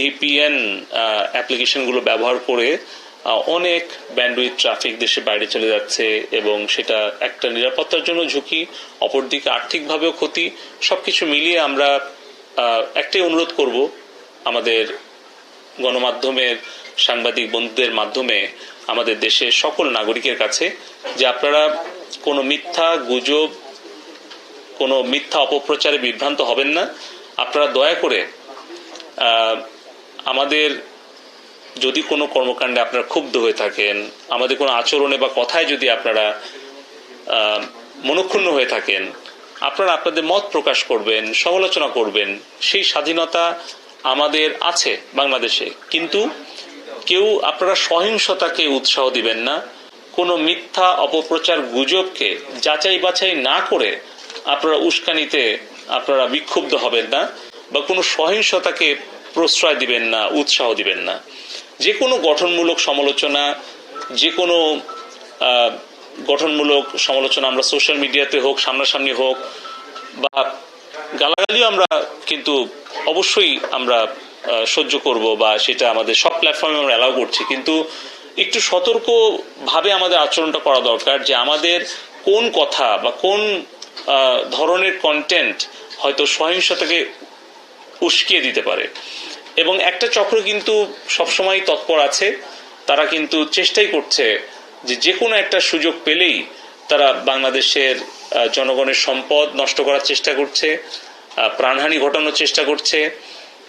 VPN অ্যাপ্লিকেশনগুলো ব্যবহার করে অনেক ব্যান্ডউইথ ট্রাফিক দেশে বাইরে চলে যাচ্ছে এবং সেটা একটা নিরাপত্তার জন্য ঝুঁকি, অপরদিকে আর্থিকভাবেও ক্ষতি সব কিছু মিলিয়ে আমরা একটাই অনুরোধ করব আমাদের গণমাধ্যমের, সাংবাদিক বন্ধুদের মাধ্যমে আমাদের দেশের সকল নাগরিকের কাছে যে আপনারা কোনো মিথ্যা গুজব, কোনো মিথ্যা অপপ্রচারে বিভ্রান্ত হবেন না। আপনারা দয়া করে আমাদের যদি কোনো কর্মকাণ্ডে আপনারা ক্ষুব্ধ হয়ে থাকেন, আমাদের কোনো আচরণে বা কথায় যদি আপনারা মনক্ষুণ্ণ হয়ে থাকেন, আপনারা আপনাদের মত প্রকাশ করবেন, সমালোচনা করবেন, সেই স্বাধীনতা আমাদের আছে বাংলাদেশে। কিন্তু কেউ, আপনারা সহিংসতাকে উৎসাহ দিবেন না, কোনো মিথ্যা অপপ্রচার গুজবকে যাচাই বাছাই না করে আপনারা উস্কানিতে আপনারা বিক্ষুব্ধ হবেন না, বা কোনো সহিংসতাকে প্রশ্রয় দিবেন না, উৎসাহ দিবেন না। যে কোনো গঠনমূলক সমালোচনা যে কোনো গঠনমূলক সমালোচনা আমরা সোশ্যাল মিডিয়াতে হোক, সামনাসামনি হোক, বা গালাগালিও আমরা কিন্তু অবশ্যই আমরা সহ্য করব বা সেটা আমাদের সব প্ল্যাটফর্মে আমরা অ্যালাউ করছি। কিন্তু একটু সতর্কভাবে আমাদের আচরণটা করা দরকার যে আমাদের কোন কথা বা কোন ধরনের কন্টেন্ট হয়তো সহিংসতাকে উস্কিয়ে দিতে পারে। এবং একটা চক্র কিন্তু সবসময় তৎপর আছে। তারা কিন্তু চেষ্টাই করছে যে যে কোনো একটা সুযোগ পেলেই তারা বাংলাদেশের জনগণের সম্পদ নষ্ট করার চেষ্টা করছে প্রাণহানি ঘটানোর চেষ্টা করছে।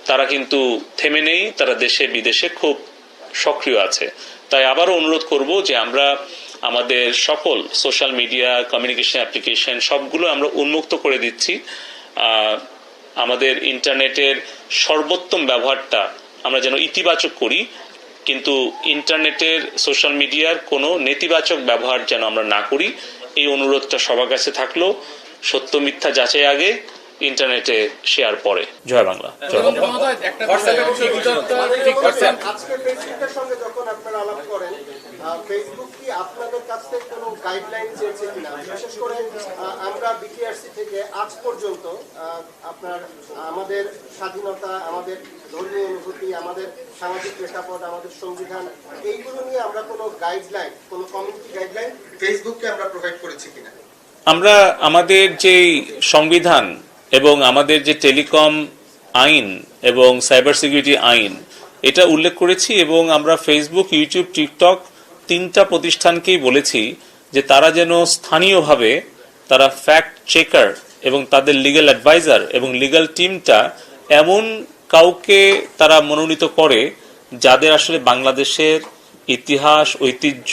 তারা কিন্তু থেমে নেই, তারা দেশে বিদেশে খুব সক্রিয় আছে। তাই আবারও অনুরোধ করব যে আমরা আমাদের সকল সোশ্যাল মিডিয়া, কমিউনিকেশন অ্যাপ্লিকেশন সবগুলো আমরা উন্মুক্ত করে দিচ্ছি। আমাদের ইন্টারনেটের সর্বোত্তম ব্যবহারটা আমরা যেন ইতিবাচক করি কিন্তু ইন্টারনেটের সোশ্যাল মিডিয়ার কোনো নেতিবাচক ব্যবহার যেন আমরা না করি এই অনুরোধটা সবার কাছে থাকল। সত্য মিথ্যা যাচাই আগে ইন্টারনেটে শেয়ার পরে। জয় বাংলা। ফেসবুক কি আপনাদের কাছ থেকে কোনো গাইডলাইন চেয়েছে কিনা? বিশেষ করে আমরা বিটিআরসি থেকে আজ পর্যন্ত আপনার, আমাদের স্বাধীনতা, আমাদের ধর্মীয় অনুভূতি, আমাদের সামাজিক প্রেক্ষাপট, আমাদের সংবিধান, এইগুলো নিয়ে আমরা কোনো গাইডলাইন কোনো কমিউনিটি গাইডলাইন ফেসবুককে আমরা প্রোভাইড করেছি কিনা? আমরা আমাদের যে সংবিধান এবং আমাদের যে টেলিকম আইন এবং সাইবার সিকিউরিটি আইন, এটা উল্লেখ করেছি এবং আমরা ফেসবুক ইউটিউব টিকটক তিনটা প্রতিষ্ঠানকেই বলেছি যে তারা যেন স্থানীয়ভাবে তারা ফ্যাক্ট চেকার এবং তাদের লিগ্যাল অ্যাডভাইজার এবং লিগ্যাল টিমটা এমন কাউকে তারা মনোনীত করে যাদের আসলে বাংলাদেশের ইতিহাস, ঐতিহ্য,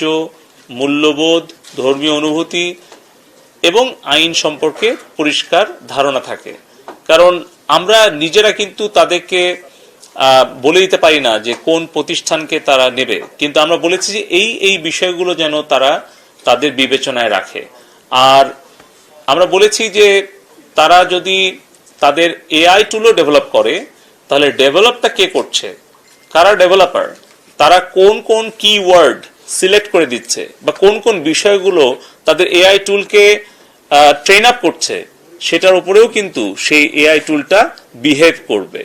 মূল্যবোধ, ধর্মীয় অনুভূতি এবং আইন সম্পর্কে পরিষ্কার ধারণা থাকে। কারণ আমরা নিজেরা কিন্তু তাদেরকে বলে দিতে পারি না যে কোন প্রতিষ্ঠানকে তারা নেবে। কিন্তু আমরা বলেছি যে এই এই বিষয়গুলো যেন তারা তাদের বিবেচনায় রাখে। আর আমরা বলেছি যে তারা যদি তাদের এআই টুলও ডেভেলপ করে, তাহলে ডেভেলপটা কে করছে? কারা ডেভেলপার তারা কোন কোন কিওয়ার্ড সিলেক্ট করে দিচ্ছে? বা কোন কোন বিষয়গুলো তাদের এআই টুলকে ট্রেন আপ করছে? সেটার উপরেও কিন্তু সেই এআই টুলটা বিহেভ করবে।